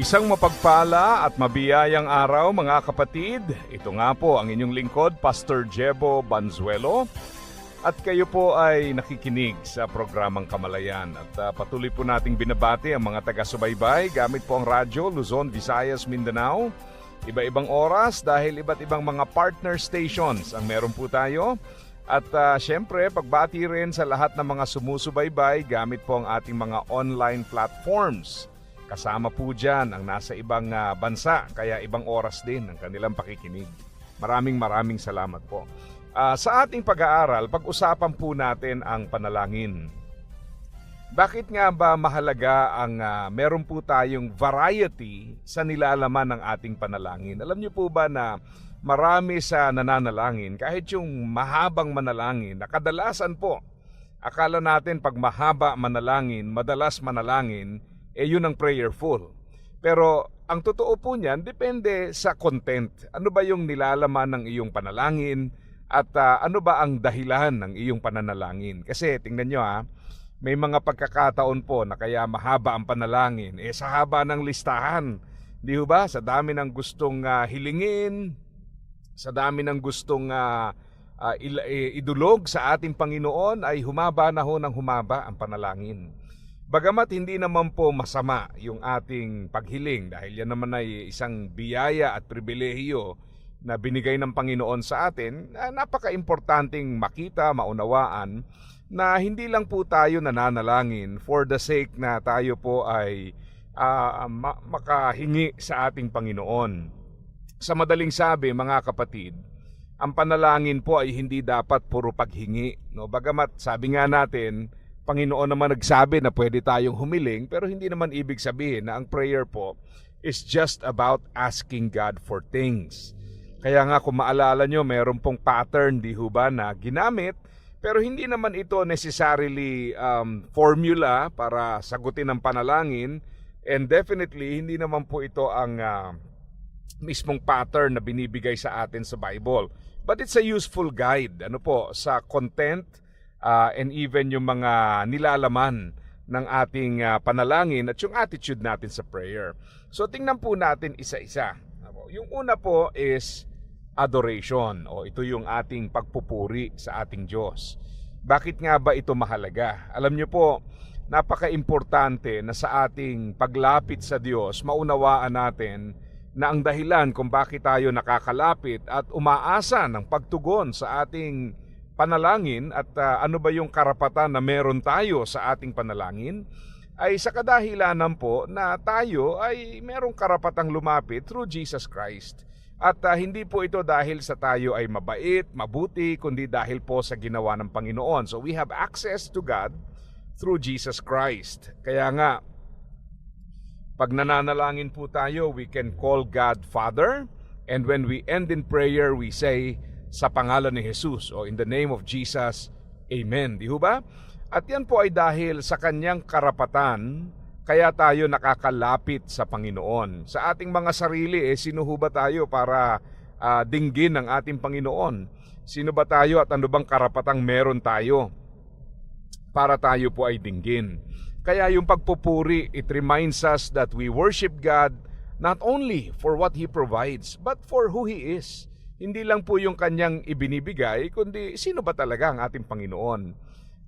Isang mapagpala at mabiyayang araw mga kapatid. Ito nga po ang inyong lingkod, Pastor Jebo Banzuelo. At kayo po ay nakikinig sa programang Kamalayan. At uh, patuloy po nating binabati ang mga taga-subaybay gamit po ang radyo Luzon, Visayas, Mindanao. Iba-ibang oras dahil iba't ibang mga partner stations ang meron po tayo. At uh, syempre, pagbati rin sa lahat ng mga sumusubaybay gamit po ang ating mga online platforms. Kasama po dyan ang nasa ibang uh, bansa, kaya ibang oras din ang kanilang pakikinig. Maraming maraming salamat po. Uh, sa ating pag-aaral, pag-usapan po natin ang panalangin. Bakit nga ba mahalaga ang uh, meron po tayong variety sa nilalaman ng ating panalangin? Alam niyo po ba na marami sa nananalangin, kahit yung mahabang manalangin, na kadalasan po, akala natin pag mahaba manalangin, madalas manalangin, eh yun ang prayerful. Pero ang totoo po niyan, depende sa content. Ano ba yung nilalaman ng iyong panalangin at uh, ano ba ang dahilan ng iyong pananalangin? Kasi tingnan nyo ha, may mga pagkakataon po na kaya mahaba ang panalangin. Eh sa haba ng listahan, di ba? Sa dami ng gustong uh, hilingin, sa dami ng gustong uh, uh, idulog sa ating Panginoon ay humaba na ho ng humaba ang panalangin. Bagamat hindi naman po masama yung ating paghiling dahil yan naman ay isang biyaya at pribilehiyo na binigay ng Panginoon sa atin, napaka-importanting makita, maunawaan na hindi lang po tayo nananalangin for the sake na tayo po ay uh, ma- makahingi sa ating Panginoon. Sa madaling sabi, mga kapatid, ang panalangin po ay hindi dapat puro paghingi. No? Bagamat sabi nga natin, Panginoon naman nagsabi na pwede tayong humiling pero hindi naman ibig sabihin na ang prayer po is just about asking God for things. Kaya nga kung maalala nyo, mayroon pong pattern, di ho ba, na ginamit pero hindi naman ito necessarily um, formula para sagutin ang panalangin and definitely hindi naman po ito ang uh, mismong pattern na binibigay sa atin sa Bible. But it's a useful guide ano po sa content uh, and even yung mga nilalaman ng ating uh, panalangin at yung attitude natin sa prayer. So tingnan po natin isa-isa. Yung una po is adoration o ito yung ating pagpupuri sa ating Diyos. Bakit nga ba ito mahalaga? Alam niyo po, napaka-importante na sa ating paglapit sa Diyos, maunawaan natin na ang dahilan kung bakit tayo nakakalapit at umaasa ng pagtugon sa ating panalangin at uh, ano ba yung karapatan na meron tayo sa ating panalangin ay sa kadahilanan po na tayo ay merong karapatang lumapit through Jesus Christ. At uh, hindi po ito dahil sa tayo ay mabait, mabuti, kundi dahil po sa ginawa ng Panginoon. So we have access to God through Jesus Christ. Kaya nga, pag nananalangin po tayo, we can call God Father. And when we end in prayer, we say, sa pangalan ni Jesus o in the name of Jesus. Amen. Di ba? At yan po ay dahil sa kanyang karapatan kaya tayo nakakalapit sa Panginoon. Sa ating mga sarili, eh, sino ba tayo para uh, dinggin ng ating Panginoon? Sino ba tayo at ano bang karapatang meron tayo para tayo po ay dinggin? Kaya yung pagpupuri, it reminds us that we worship God not only for what He provides, but for who He is hindi lang po yung kanyang ibinibigay, kundi sino ba talaga ang ating Panginoon.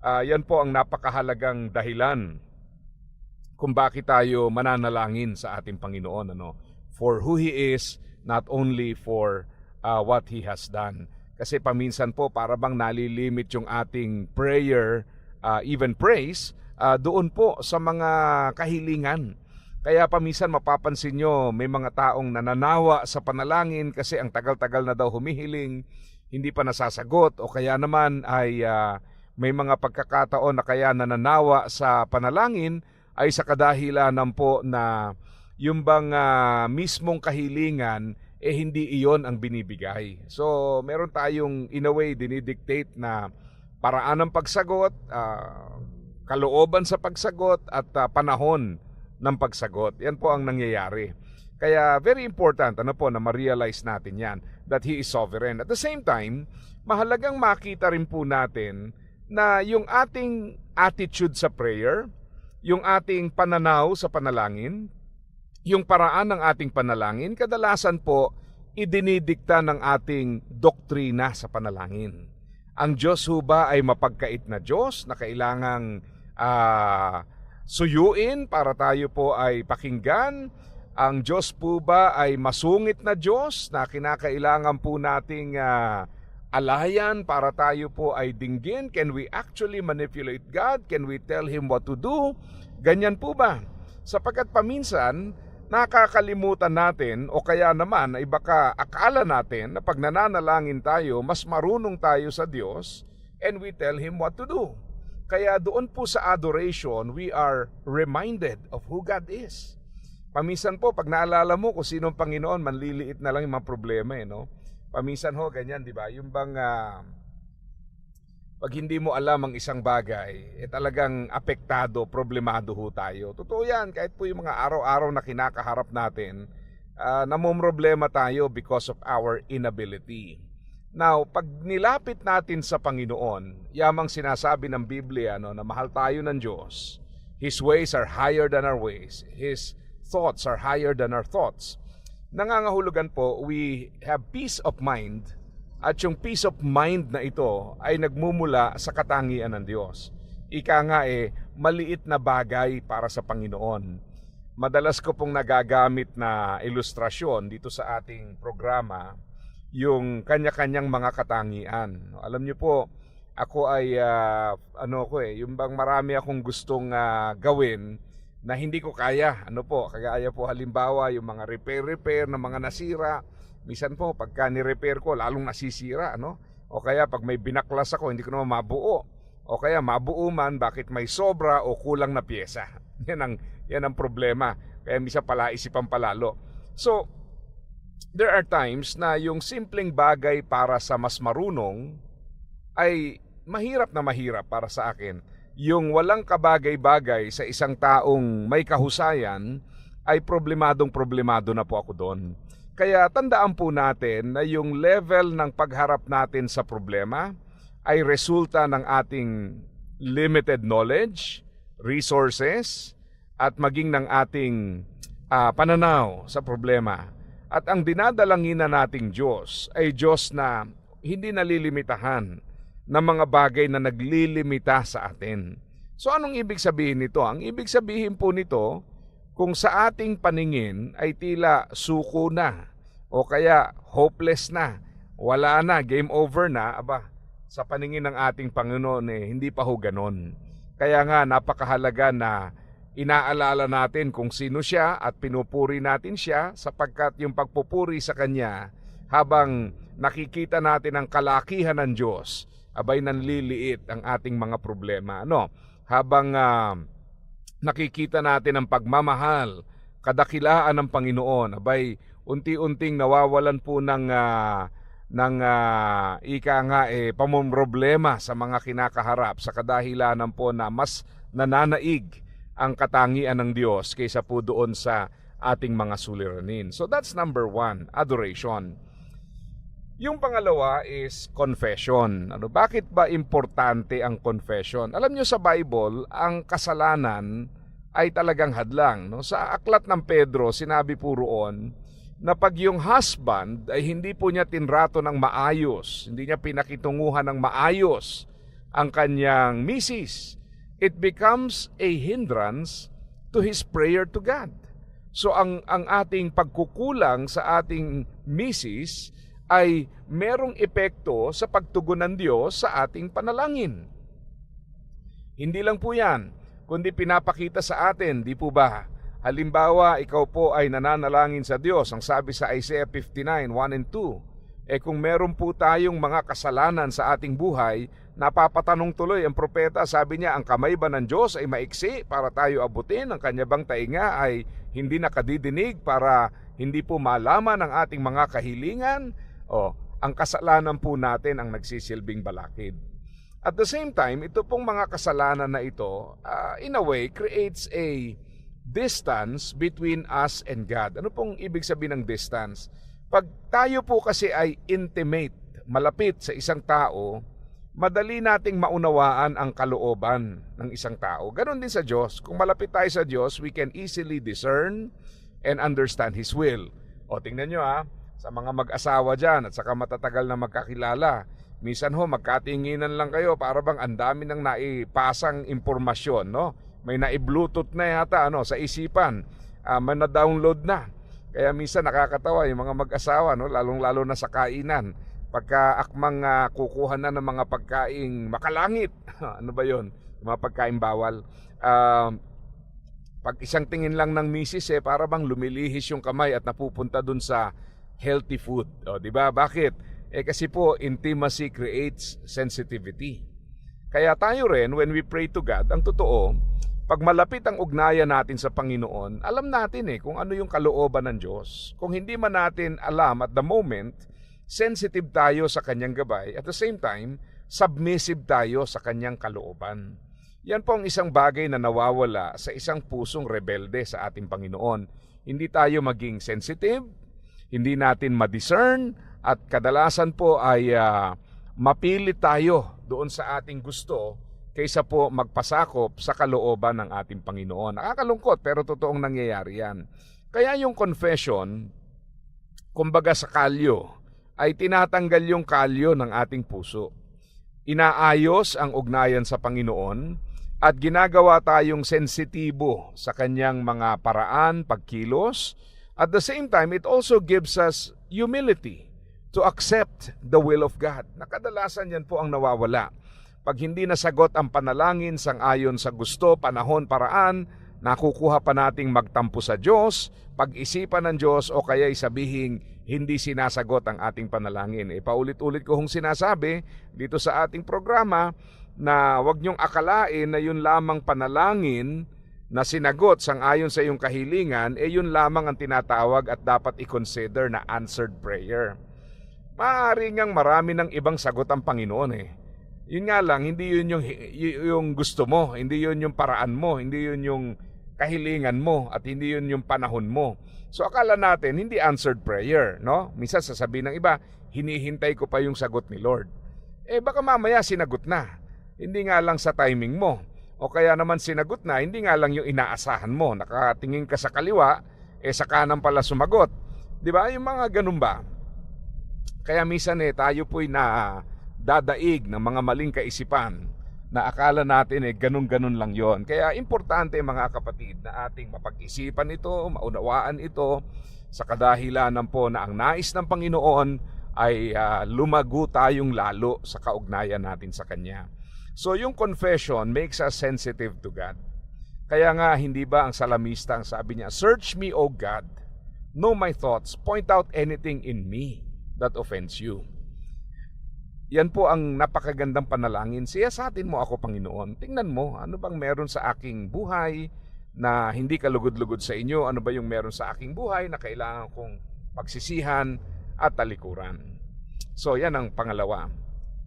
Uh, yan po ang napakahalagang dahilan kung bakit tayo mananalangin sa ating Panginoon. Ano? For who He is, not only for uh, what He has done. Kasi paminsan po para bang nalilimit yung ating prayer, uh, even praise, uh, doon po sa mga kahilingan kaya paminsan mapapansin nyo, may mga taong nananawa sa panalangin kasi ang tagal-tagal na daw humihiling, hindi pa nasasagot o kaya naman ay uh, may mga pagkakataon na kaya nananawa sa panalangin ay sa kadahilanan po na yung bang ah, mismong kahilingan eh hindi iyon ang binibigay. So, meron tayong in a way dinidictate na paraan ng pagsagot, ah, kalooban sa pagsagot at ah, panahon ng pagsagot. Yan po ang nangyayari. Kaya very important ano po na ma-realize natin yan that He is sovereign. At the same time, mahalagang makita rin po natin na yung ating attitude sa prayer, yung ating pananaw sa panalangin, yung paraan ng ating panalangin, kadalasan po idinidikta ng ating doktrina sa panalangin. Ang Diyos ho ba ay mapagkait na Diyos na kailangang ah, suyuin para tayo po ay pakinggan? Ang Diyos po ba ay masungit na Diyos na kinakailangan po nating ah, alayan para tayo po ay dinggin? Can we actually manipulate God? Can we tell Him what to do? Ganyan po ba? Sapagkat paminsan, nakakalimutan natin o kaya naman ay baka akala natin na pag nananalangin tayo, mas marunong tayo sa Diyos and we tell Him what to do. Kaya doon po sa adoration, we are reminded of who God is. Paminsan po, pag naalala mo kung sinong Panginoon, manliliit na lang yung mga problema eh, no? Paminsan ho, ganyan, di ba? Yung bang, ah, pag hindi mo alam ang isang bagay, eh talagang apektado, problemado ho tayo. Totoo yan, kahit po yung mga araw-araw na kinakaharap natin, uh, namumroblema tayo because of our inability. Now, pag nilapit natin sa Panginoon, yamang sinasabi ng Biblia no, na mahal tayo ng Diyos, His ways are higher than our ways. His thoughts are higher than our thoughts. Nangangahulugan po, we have peace of mind at yung peace of mind na ito ay nagmumula sa katangian ng Diyos. Ika nga eh, maliit na bagay para sa Panginoon. Madalas ko pong nagagamit na ilustrasyon dito sa ating programa yung kanya-kanyang mga katangian. Alam niyo po, ako ay ah, ano ko eh, yung bang marami akong gustong ah, gawin na hindi ko kaya. Ano po, kagaya po halimbawa yung mga repair-repair na mga nasira. Misan po, pagka ni-repair ko, lalong nasisira. Ano? O kaya pag may binaklas ako, hindi ko naman mabuo. O kaya mabuo man, bakit may sobra o kulang na pyesa. Yan ang, yan ang problema. Kaya misa pala isipan palalo. So, there are times na yung simpleng bagay para sa mas marunong ay mahirap na mahirap para sa akin yung walang kabagay-bagay sa isang taong may kahusayan ay problemadong problemado na po ako doon. Kaya tandaan po natin na yung level ng pagharap natin sa problema ay resulta ng ating limited knowledge, resources, at maging ng ating ah, pananaw sa problema. At ang dinadalangin na nating Diyos ay Diyos na hindi nalilimitahan ng mga bagay na naglilimita sa atin. So anong ibig sabihin nito? Ang ibig sabihin po nito, kung sa ating paningin ay tila suko na o kaya hopeless na, wala na, game over na, aba, sa paningin ng ating Panginoon eh, hindi pa ho ganon. Kaya nga napakahalaga na inaalala natin kung sino siya at pinupuri natin siya sapagkat yung pagpupuri sa Kanya habang nakikita natin ang kalakihan ng Diyos, abay nanliliit ang ating mga problema. Ano? Habang ah, nakikita natin ang pagmamahal, kadakilaan ng Panginoon, abay unti-unting nawawalan po ng ah, ng ah, ika nga eh pamomroblema sa mga kinakaharap sa kadahilanan po na mas nananaig ang katangian ng Diyos kaysa po doon sa ating mga suliranin. So that's number one, adoration. Yung pangalawa is confession. Ano, bakit ba importante ang confession? Alam nyo sa Bible, ang kasalanan ay talagang hadlang. No? Sa aklat ng Pedro, sinabi po roon na pag yung husband ay hindi po niya tinrato ng maayos, hindi niya pinakitunguhan ng maayos ang kanyang misis, it becomes a hindrance to his prayer to God. So ang ang ating pagkukulang sa ating misis ay merong epekto sa pagtugon ng Diyos sa ating panalangin. Hindi lang po yan, kundi pinapakita sa atin, di po ba? Halimbawa, ikaw po ay nananalangin sa Diyos, ang sabi sa Isaiah 59, 1 and 2. Eh kung meron po tayong mga kasalanan sa ating buhay, napapatanong tuloy ang propeta, sabi niya, ang kamay ba ng Diyos ay maiksi para tayo abutin? Ang kanya bang tainga ay hindi nakadidinig para hindi po malaman ang ating mga kahilingan, o ang kasalanan po natin ang nagsisilbing balakid. At the same time, ito pong mga kasalanan na ito, ah, in a way, creates a distance between us and God. Ano pong ibig sabihin ng distance? Pag tayo po kasi ay intimate, malapit sa isang tao, madali nating maunawaan ang kalooban ng isang tao. Ganon din sa Diyos. Kung malapit tayo sa Diyos, we can easily discern and understand His will. O tingnan nyo ha, sa mga mag-asawa dyan at saka matatagal na magkakilala, minsan ho magkatinginan lang kayo para bang ang dami nang naipasang impormasyon, no? May nai-bluetooth na yata ano, sa isipan, Ah, may na-download na. Kaya minsan nakakatawa yung mga mag-asawa, no? lalong-lalo na sa kainan. Pagka akmang ah, kukuha na ng mga pagkaing makalangit, ano ba yon? Mga pagkain bawal. Ah, pag isang tingin lang ng misis eh para bang lumilihis yung kamay at napupunta dun sa healthy food. O, di ba? Bakit? Eh kasi po intimacy creates sensitivity. Kaya tayo rin when we pray to God, ang totoo, pag malapit ang ugnayan natin sa Panginoon, alam natin eh kung ano yung kalooban ng Diyos. Kung hindi man natin alam at the moment, sensitive tayo sa kanyang gabay. At the same time, submissive tayo sa kanyang kalooban. Yan po ang isang bagay na nawawala sa isang pusong rebelde sa ating Panginoon. Hindi tayo maging sensitive, hindi natin ma-discern, at kadalasan po ay ah, mapilit tayo doon sa ating gusto kaysa po magpasakop sa kalooban ng ating Panginoon. Nakakalungkot pero totoong nangyayari yan. Kaya yung confession, kumbaga sa kalyo, ay tinatanggal yung kalyo ng ating puso. Inaayos ang ugnayan sa Panginoon at ginagawa tayong sensitibo sa kanyang mga paraan, pagkilos. At the same time, it also gives us humility to accept the will of God. Nakadalasan yan po ang nawawala. Pag hindi nasagot ang panalangin sang ayon sa gusto, panahon, paraan, nakukuha pa nating magtampo sa Diyos, pag-isipan ng Diyos o kaya'y sabihin hindi sinasagot ang ating panalangin. E paulit-ulit ko hong sinasabi dito sa ating programa na wag niyong akalain na yun lamang panalangin na sinagot sang ayon sa iyong kahilingan, eh yun lamang ang tinatawag at dapat i-consider na answered prayer. Maaari ngang marami ng ibang sagot ang Panginoon eh. Yun nga lang, hindi yun yung, yung gusto mo, hindi yun yung paraan mo, hindi yun yung kahilingan mo, at hindi yun yung panahon mo. So akala natin, hindi answered prayer, no? Minsan sasabihin ng iba, hinihintay ko pa yung sagot ni Lord. Eh baka mamaya sinagot na. Hindi nga lang sa timing mo. O kaya naman sinagot na, hindi nga lang yung inaasahan mo. Nakatingin ka sa kaliwa, eh sa kanan pala sumagot. Di ba? Yung mga ganun ba? Kaya minsan eh, tayo po'y na dadaig ng mga maling kaisipan na akala natin eh ganun-ganun lang yon. Kaya importante mga kapatid na ating mapag-isipan ito, maunawaan ito sa kadahilanan po na ang nais ng Panginoon ay ah, lumago tayong lalo sa kaugnayan natin sa Kanya. So yung confession makes us sensitive to God. Kaya nga hindi ba ang salamista ang sabi niya, Search me, O God, know my thoughts, point out anything in me that offends you. Yan po ang napakagandang panalangin. Siya sa atin mo ako, Panginoon. Tingnan mo, ano bang meron sa aking buhay na hindi kalugod-lugod sa inyo? Ano ba yung meron sa aking buhay na kailangan kong pagsisihan at talikuran? So, yan ang pangalawa.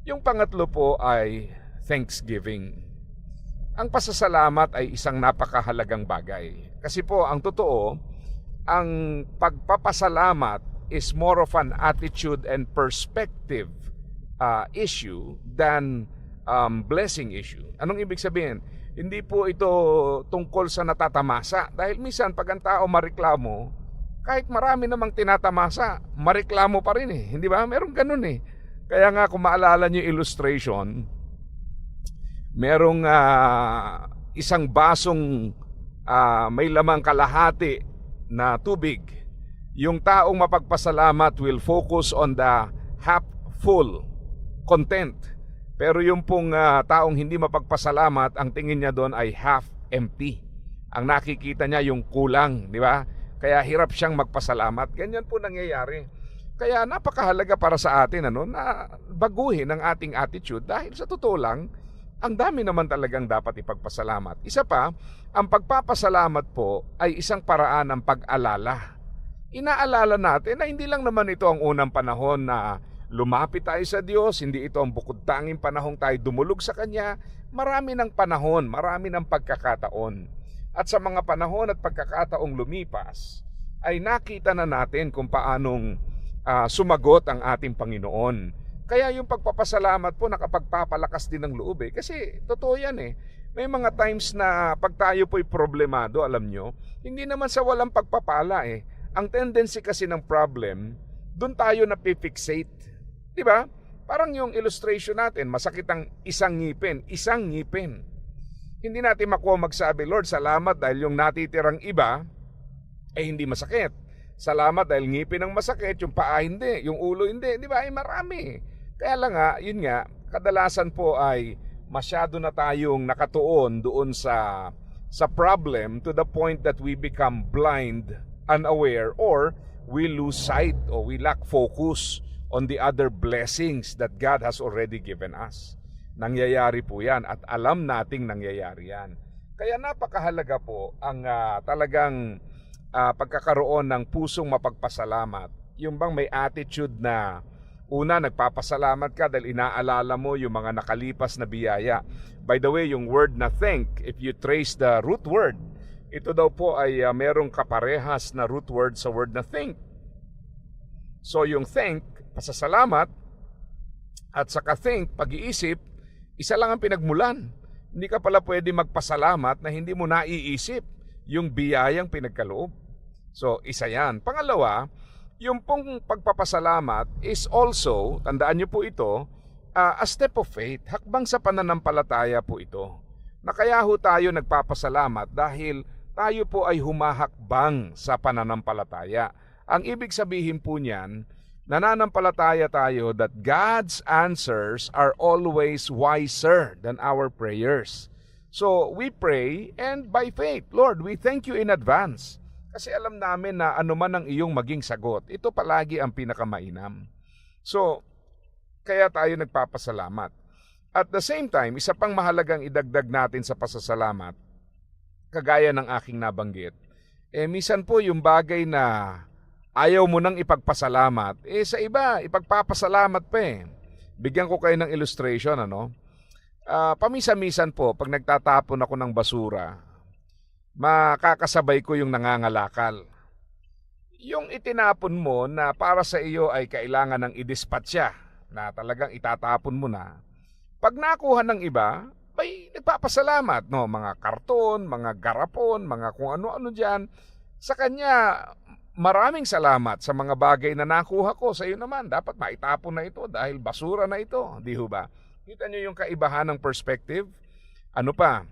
Yung pangatlo po ay thanksgiving. Ang pasasalamat ay isang napakahalagang bagay. Kasi po, ang totoo, ang pagpapasalamat is more of an attitude and perspective uh, issue than um, blessing issue. Anong ibig sabihin? Hindi po ito tungkol sa natatamasa. Dahil minsan pag ang tao mareklamo, kahit marami namang tinatamasa, mareklamo pa rin eh. Hindi ba? Meron ganun eh. Kaya nga kung maalala nyo illustration, merong ah, isang basong ah, may lamang kalahati na tubig. Yung taong mapagpasalamat will focus on the half full content. Pero yung pong ah, taong hindi mapagpasalamat, ang tingin niya doon ay half empty. Ang nakikita niya yung kulang, di ba? Kaya hirap siyang magpasalamat. Ganyan po nangyayari. Kaya napakahalaga para sa atin ano, na baguhin ang ating attitude dahil sa totoo lang, ang dami naman talagang dapat ipagpasalamat. Isa pa, ang pagpapasalamat po ay isang paraan ng pag-alala. Inaalala natin na hindi lang naman ito ang unang panahon na lumapit tayo sa Diyos, hindi ito ang bukod tanging panahong tayo dumulog sa Kanya. Marami ng panahon, marami ng pagkakataon. At sa mga panahon at pagkakataong lumipas, ay nakita na natin kung paanong ah, sumagot ang ating Panginoon. Kaya yung pagpapasalamat po nakapagpapalakas din ng loob eh. Kasi totoo yan eh. May mga times na pag tayo po'y problemado, alam nyo, hindi naman sa walang pagpapala eh. Ang tendency kasi ng problem, doon tayo napipixate. Di ba? Parang yung illustration natin, masakit ang isang ngipin, isang ngipin. Hindi natin makuha magsabi, Lord, salamat dahil yung natitirang iba, eh hindi masakit. Salamat dahil ngipin ang masakit, yung paa hindi, yung ulo hindi, di ba? Ay marami. Kaya lang nga, yun nga, kadalasan po ay masyado na tayong nakatuon doon sa sa problem to the point that we become blind, unaware, or we lose sight or we lack focus on the other blessings that God has already given us. Nangyayari po yan at alam nating nangyayari yan. Kaya napakahalaga po ang ah, talagang ah, pagkakaroon ng pusong mapagpasalamat. Yung bang may attitude na una nagpapasalamat ka dahil inaalala mo yung mga nakalipas na biyaya. By the way, yung word na thank, if you trace the root word, ito daw po ay ah, merong kaparehas na root word sa word na think. So yung thank, pasasalamat, at saka think, pag-iisip, isa lang ang pinagmulan. Hindi ka pala pwede magpasalamat na hindi mo naiisip yung biyayang pinagkaloob. So, isa yan. Pangalawa, yung pong pagpapasalamat is also, tandaan niyo po ito, ah, a step of faith. Hakbang sa pananampalataya po ito. Na kaya ho tayo nagpapasalamat dahil tayo po ay humahakbang sa pananampalataya. Ang ibig sabihin po niyan, nananampalataya tayo that God's answers are always wiser than our prayers. So we pray and by faith, Lord, we thank you in advance. Kasi alam namin na anuman ang iyong maging sagot, ito palagi ang pinakamainam. So, kaya tayo nagpapasalamat. At the same time, isa pang mahalagang idagdag natin sa pasasalamat, kagaya ng aking nabanggit, eh misan po yung bagay na ayaw mo nang ipagpasalamat, eh sa iba, ipagpapasalamat pa eh. Bigyan ko kayo ng illustration, ano? Ah, pamisa-misan po, pag nagtatapon ako ng basura, makakasabay ko yung nangangalakal. Yung itinapon mo na para sa iyo ay kailangan ng idispatcha, na talagang itatapon mo na, pag nakuha ng iba, may nagpapasalamat, no? Mga karton, mga garapon, mga kung ano-ano dyan. Sa kanya, maraming salamat sa mga bagay na nakuha ko. Sa iyo naman, dapat maitapon na ito dahil basura na ito. Di ho ba? Kita nyo yung kaibahan ng perspective? Ano pa?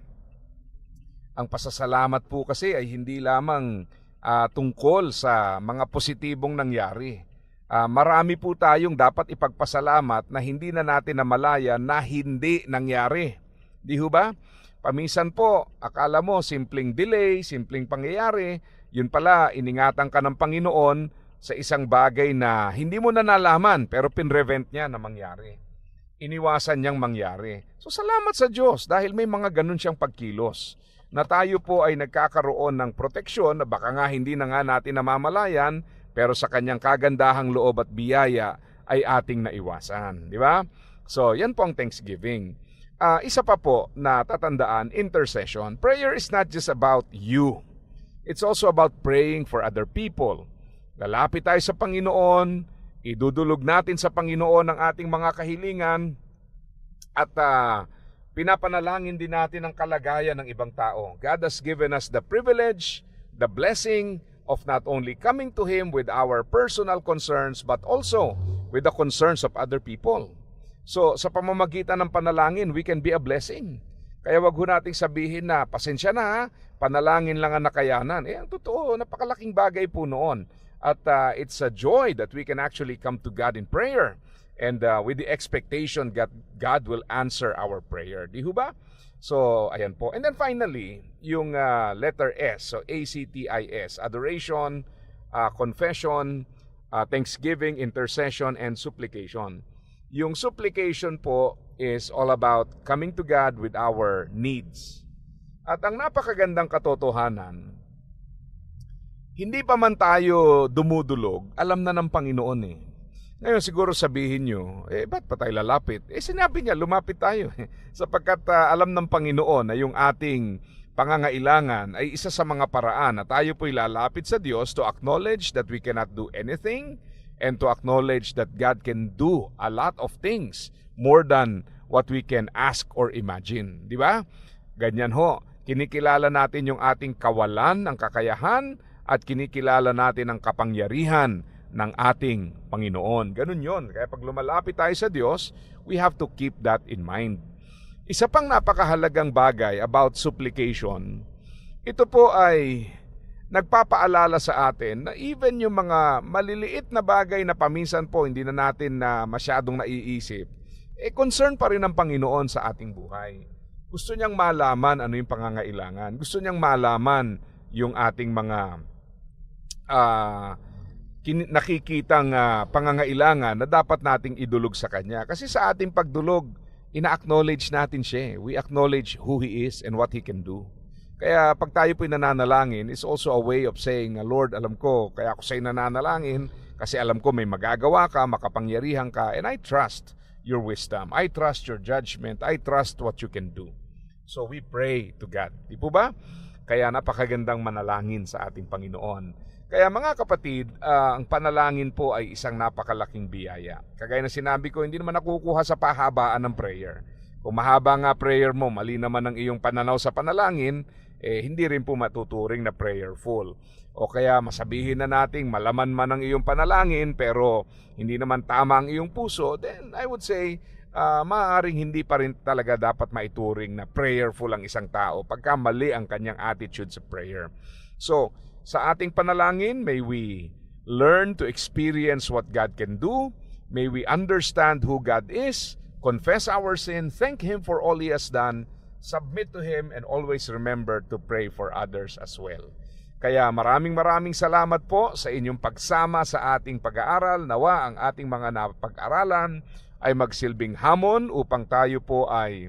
Ang pasasalamat po kasi ay hindi lamang ah, tungkol sa mga positibong nangyari. Ah, marami po tayong dapat ipagpasalamat na hindi na natin namalaya na hindi nangyari. Di ho ba? Paminsan po, akala mo simpleng delay, simpleng pangyayari, yun pala iningatan ka ng Panginoon sa isang bagay na hindi mo na nalaman pero pinrevent niya na mangyari. Iniwasan niyang mangyari. So salamat sa Diyos dahil may mga ganun siyang pagkilos na tayo po ay nagkakaroon ng proteksyon na baka nga hindi na nga natin namamalayan pero sa kanyang kagandahang loob at biyaya ay ating naiwasan. Di ba? So, yan po ang Thanksgiving. Ah, isa pa po na tatandaan, intercession. Prayer is not just about you. It's also about praying for other people. Lalapit tayo sa Panginoon, idudulog natin sa Panginoon ang ating mga kahilingan at ah, pinapanalangin din natin ang kalagayan ng ibang tao. God has given us the privilege, the blessing of not only coming to Him with our personal concerns but also with the concerns of other people. So sa pamamagitan ng panalangin, we can be a blessing. Kaya wag ho nating sabihin na pasensya na, panalangin lang ang nakayanan. Eh ang totoo, napakalaking bagay po noon. At uh, it's a joy that we can actually come to God in prayer and uh, with the expectation that God will answer our prayer. Di ho ba? So, ayan po. And then finally, yung uh, letter S, so A-C-T-I-S, adoration, uh, confession, uh, thanksgiving, intercession, and supplication. Yung supplication po, is all about coming to God with our needs. At ang napakagandang katotohanan, hindi pa man tayo dumudulog, alam na ng Panginoon eh. Ngayon siguro sabihin nyo, eh ba't pa tayo lalapit? Eh sinabi niya, lumapit tayo. Sapagkat ah, alam ng Panginoon na yung ating pangangailangan ay isa sa mga paraan na tayo po'y lalapit sa Diyos to acknowledge that we cannot do anything and to acknowledge that God can do a lot of things more than what we can ask or imagine. Di ba? Ganyan ho. Kinikilala natin yung ating kawalan ng kakayahan at kinikilala natin ang kapangyarihan ng ating Panginoon. Ganun yon. Kaya pag lumalapit tayo sa Diyos, we have to keep that in mind. Isa pang napakahalagang bagay about supplication, ito po ay nagpapaalala sa atin na even yung mga maliliit na bagay na paminsan po hindi na natin na masyadong naiisip, eh concern pa rin ng Panginoon sa ating buhay. Gusto niyang malaman ano yung pangangailangan. Gusto niyang malaman yung ating mga ah kin- nakikitang ah, pangangailangan na dapat nating idulog sa Kanya. Kasi sa ating pagdulog, ina-acknowledge natin siya. eh. We acknowledge who He is and what He can do. Kaya pag tayo po'y nananalangin, it's also a way of saying, Lord, alam ko, kaya ako sa'yo nananalangin kasi alam ko may magagawa ka, makapangyarihan ka, and I trust your wisdom. I trust your judgment. I trust what you can do. So we pray to God. Di po ba? Kaya napakagandang manalangin sa ating Panginoon. Kaya mga kapatid, ah, ang panalangin po ay isang napakalaking biyaya. Kagaya na sinabi ko, hindi naman nakukuha sa pahabaan ng prayer. Kung mahaba nga prayer mo, mali naman ang iyong pananaw sa panalangin, eh hindi rin po matuturing na prayerful. O kaya masabihin na nating malaman man ang iyong panalangin pero hindi naman tama ang iyong puso, then I would say ah, maaaring hindi pa rin talaga dapat maituring na prayerful ang isang tao pagka mali ang kanyang attitude sa prayer. So, sa ating panalangin, may we learn to experience what God can do. May we understand who God is, confess our sin, thank Him for all He has done, submit to Him, and always remember to pray for others as well. Kaya maraming maraming salamat po sa inyong pagsama sa ating pag-aaral. Nawa ang ating mga napag-aralan ay magsilbing hamon upang tayo po ay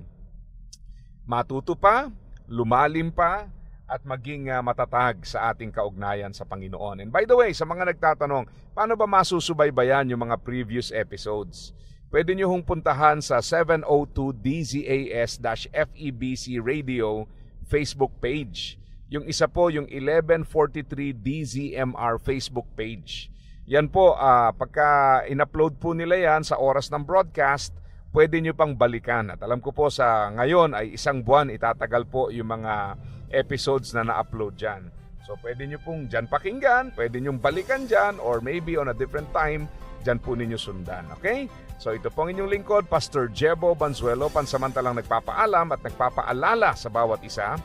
matuto pa, lumalim pa, at maging ah, matatag sa ating kaugnayan sa Panginoon. And by the way, sa mga nagtatanong, paano ba masusubaybayan yung mga previous episodes? Pwede nyo hong puntahan sa 702 DZAS-FEBC Radio Facebook page. Yung isa po, yung 1143 DZMR Facebook page. Yan po, ah, pagka in-upload po nila yan sa oras ng broadcast, pwede nyo pang balikan. At alam ko po sa ngayon ay isang buwan itatagal po yung mga episodes na na-upload dyan. So pwede nyo pong dyan pakinggan, pwede nyo balikan dyan, or maybe on a different time, dyan po ninyo sundan. Okay? So ito pong inyong lingkod, Pastor Jebo Banzuelo, pansamantalang nagpapaalam at nagpapaalala sa bawat isa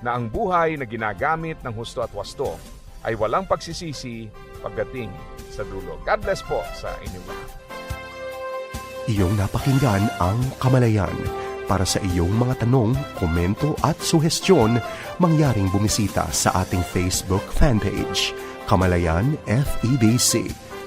na ang buhay na ginagamit ng husto at wasto ay walang pagsisisi pagdating sa dulo. God bless po sa inyong lahat. Iyong napakinggan ang Kamalayan. Para sa iyong mga tanong, komento at suhestyon, mangyaring bumisita sa ating Facebook fanpage, Kamalayan FEBC